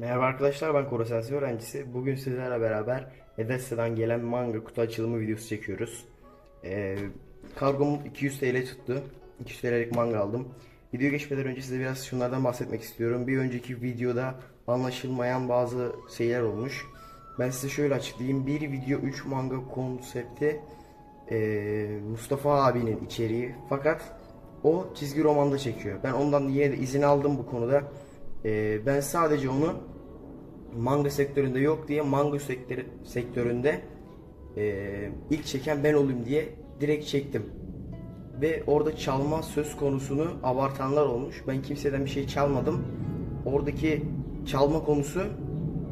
Merhaba arkadaşlar ben Koro Sensi öğrencisi. Bugün sizlerle beraber Edessa'dan gelen manga kutu açılımı videosu çekiyoruz. Ee, kargom 200 TL tuttu. 200 TL'lik manga aldım. Video geçmeden önce size biraz şunlardan bahsetmek istiyorum. Bir önceki videoda anlaşılmayan bazı şeyler olmuş. Ben size şöyle açıklayayım. Bir video 3 manga konsepti ee, Mustafa abinin içeriği. Fakat o çizgi romanda çekiyor. Ben ondan yine de izin aldım bu konuda. Ee, ben sadece onu manga sektöründe yok diye manga sektörü, sektöründe ee, ilk çeken ben olayım diye direkt çektim. Ve orada çalma söz konusunu abartanlar olmuş. Ben kimseden bir şey çalmadım. Oradaki çalma konusu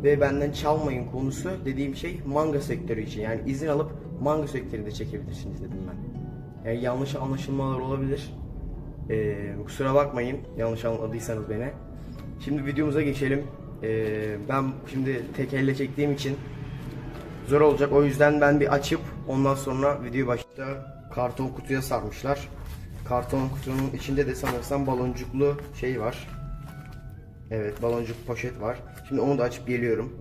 ve benden çalmayın konusu dediğim şey manga sektörü için. Yani izin alıp manga sektöründe çekebilirsiniz dedim ben. Yani yanlış anlaşılmalar olabilir. Ee, kusura bakmayın yanlış anladıysanız beni. Şimdi videomuza geçelim. Ee, ben şimdi tek elle çektiğim için zor olacak. O yüzden ben bir açıp ondan sonra video başta karton kutuya sarmışlar. Karton kutunun içinde de sanırsam baloncuklu şey var. Evet baloncuk poşet var. Şimdi onu da açıp geliyorum.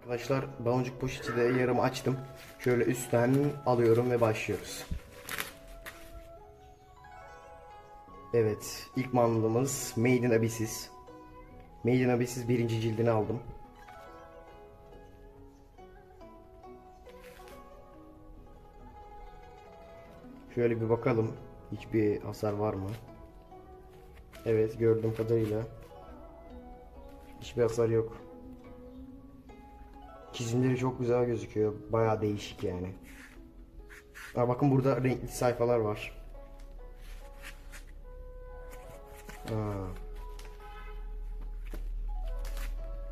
Arkadaşlar baloncuk poşeti de yarım açtım. Şöyle üstten alıyorum ve başlıyoruz. Evet ilk mandalımız Made in Abysses. Made in Abysses birinci cildini aldım. Şöyle bir bakalım. Hiçbir hasar var mı? Evet gördüğüm kadarıyla. Hiçbir hasar yok. Çizimleri çok güzel gözüküyor. Bayağı değişik yani. Aa, bakın burada renkli sayfalar var. Aa.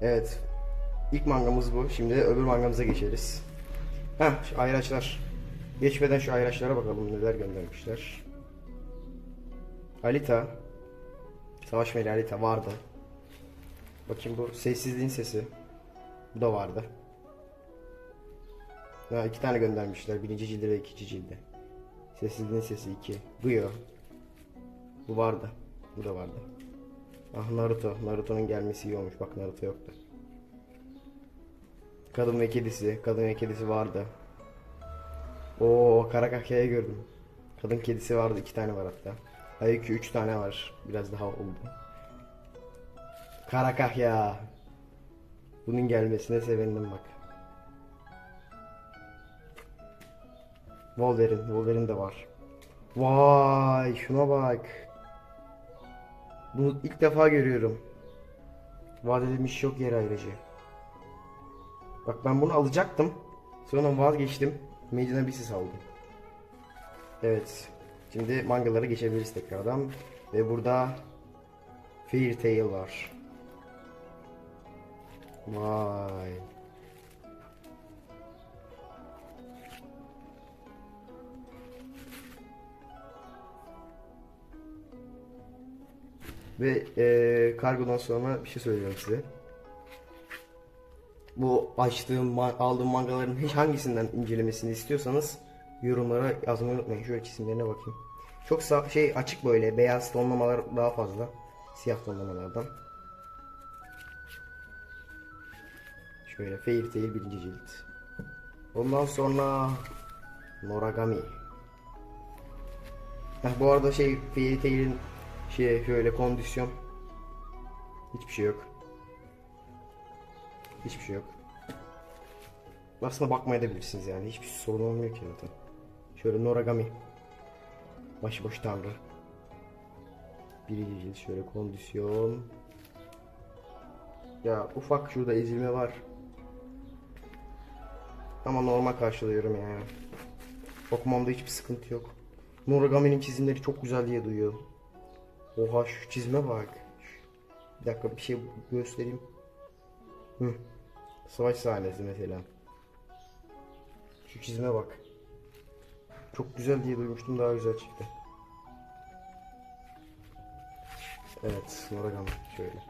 Evet. İlk mangamız bu. Şimdi de öbür mangamıza geçeriz. Heh, şu ayraçlar. Geçmeden şu ayraçlara bakalım neler göndermişler. Alita. Savaş Meli Alita vardı. Bakayım bu sessizliğin sesi. Bu da vardı. Ha, iki tane göndermişler. Birinci cildi ve ikinci cildi. Sessizliğin sesi iki. Guyo. Bu vardı. Bu da vardı. Ah Naruto. Naruto'nun gelmesi iyi olmuş. Bak Naruto yoktu. Kadın ve kedisi. Kadın ve kedisi vardı. Oo Karakakya'yı gördüm. Kadın kedisi vardı. iki tane var hatta. Hayır üç tane var. Biraz daha oldu. Karakahya. Bunun gelmesine sevindim bak. Wolverine. Wolverine de var. Vay şuna bak. Bunu ilk defa görüyorum. Vaat edilmiş yok yer ayrıcı. Bak ben bunu alacaktım. Sonra vazgeçtim. Mecline bir ses aldım. Evet. Şimdi mangalara geçebiliriz tekrardan. Ve burada Fairy Tail var. Vay. Ve eee kargodan sonra bir şey söyleyeceğim size. Bu açtığım, aldığım mangaların hiç hangisinden incelemesini istiyorsanız yorumlara yazmayı unutmayın. Şöyle çizimlerine bakayım. Çok sa- şey açık böyle beyaz tonlamalar daha fazla. Siyah tonlamalardan. Şöyle Fairy Tail birinci cilt. Ondan sonra Noragami. Heh, bu arada şey Fairy Tail'in şey şöyle kondisyon hiçbir şey yok. Hiçbir şey yok. Aslında bakmayabilirsiniz yani. Hiçbir sorun olmuyor ki zaten. Şöyle Noragami. Başıboş tanrı. Birinci cilt şöyle kondisyon. Ya ufak şurada ezilme var. Ama normal karşılıyorum yani. Okumamda hiçbir sıkıntı yok. Noragami'nin çizimleri çok güzel diye duyuyorum. Oha şu çizime bak. Bir dakika bir şey göstereyim. Hı. Savaş sahnesi mesela. Şu çizime bak. Çok güzel diye duymuştum daha güzel çıktı. Evet, Noragami şöyle.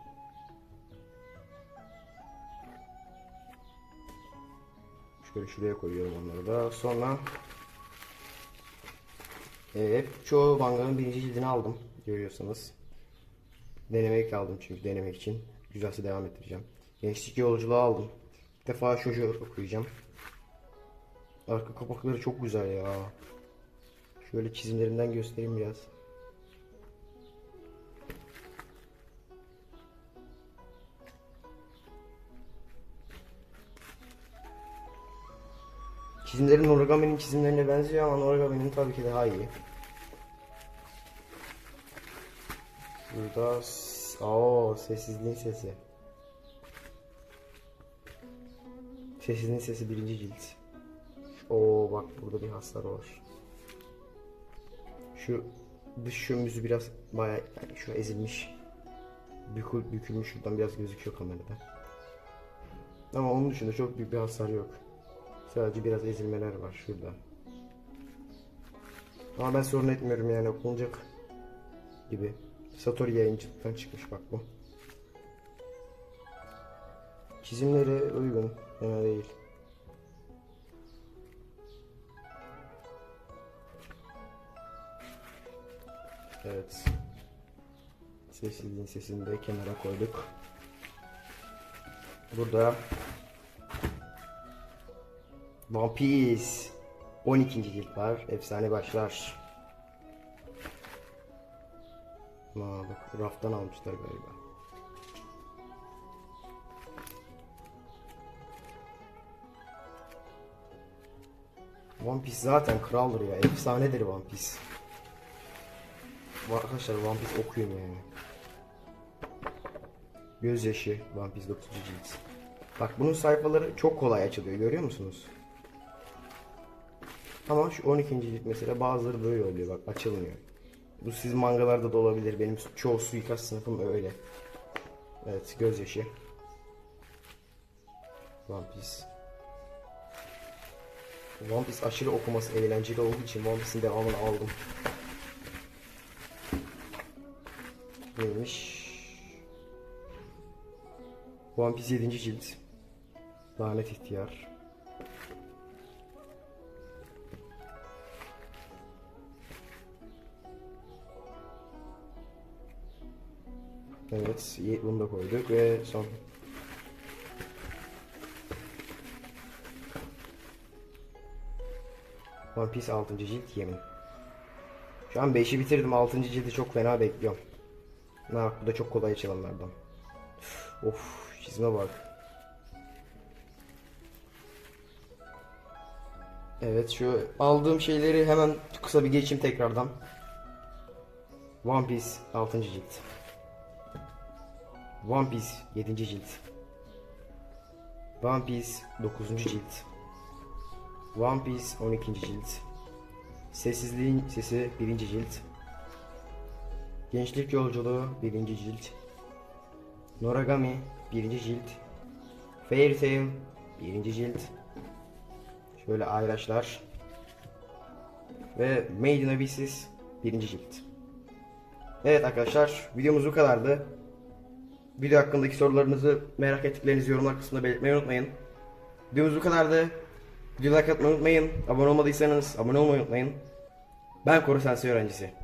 Şöyle şuraya koyuyorum onları da. Sonra Evet, çoğu manganın birinci cildini aldım. Görüyorsunuz. Denemek aldım çünkü denemek için. Güzelse devam ettireceğim. Gençlik yolculuğu aldım. İlk defa şoju okuyacağım. Arka kapakları çok güzel ya. Şöyle çizimlerinden göstereyim biraz. Çizimlerin Origami'nin çizimlerine benziyor ama Origami'nin tabii ki daha iyi. Burada Oo, sessizliğin sesi. Sessizliğin sesi birinci cilt. Oo bak burada bir hasar var. Şu dış şömüzü biraz baya yani şu ezilmiş. Bükül, bükülmüş şuradan biraz gözüküyor kamerada. Ama onun dışında çok büyük bir hasar yok. Sadece biraz ezilmeler var şurada. Ama ben sorun etmiyorum yani okunacak gibi. Satori yayıncılıktan çıkmış bak bu. Çizimleri uygun. Fena değil. Evet. Sessizliğin sesini de kenara koyduk. Burada One Piece 12. cilt var. Efsane başlar. Aa, bak raftan almışlar galiba. One Piece zaten kraldır ya. Efsanedir One Piece. Arkadaşlar One Piece okuyun yani. Gözyaşı One Piece 9. cilt. Bak bunun sayfaları çok kolay açılıyor görüyor musunuz? Ama şu 12. cilt mesela bazıları böyle oluyor bak açılmıyor. Bu siz mangalarda da olabilir. Benim çoğu suikast sınıfım öyle. Evet gözyaşı. One Piece. One Piece aşırı okuması eğlenceli olduğu için One Piece'in devamını aldım. Neymiş? One Piece 7. cilt. Lanet ihtiyar. Evet, bunu da koyduk ve son. One Piece 6. cilt yemin. Şu an 5'i bitirdim. 6. cildi çok fena bekliyorum. Ne bak bu da çok kolay açılanlardan. Of çizime bak. Evet şu aldığım şeyleri hemen kısa bir geçeyim tekrardan. One Piece 6. cilt. One Piece 7. cilt. One Piece 9. cilt. One Piece 12. cilt. Sessizliğin sesi 1. cilt. Gençlik yolculuğu 1. cilt. Noragami 1. cilt. Fairy Tail 1. cilt. Şöyle ayraçlar. Ve Made in Abysses 1. cilt. Evet arkadaşlar videomuz bu kadardı. Video hakkındaki sorularınızı merak ettiklerinizi yorumlar kısmında belirtmeyi unutmayın. Videomuz bu kadardı. Video like atmayı unutmayın. Abone olmadıysanız abone olmayı unutmayın. Ben Koru Sensei öğrencisi.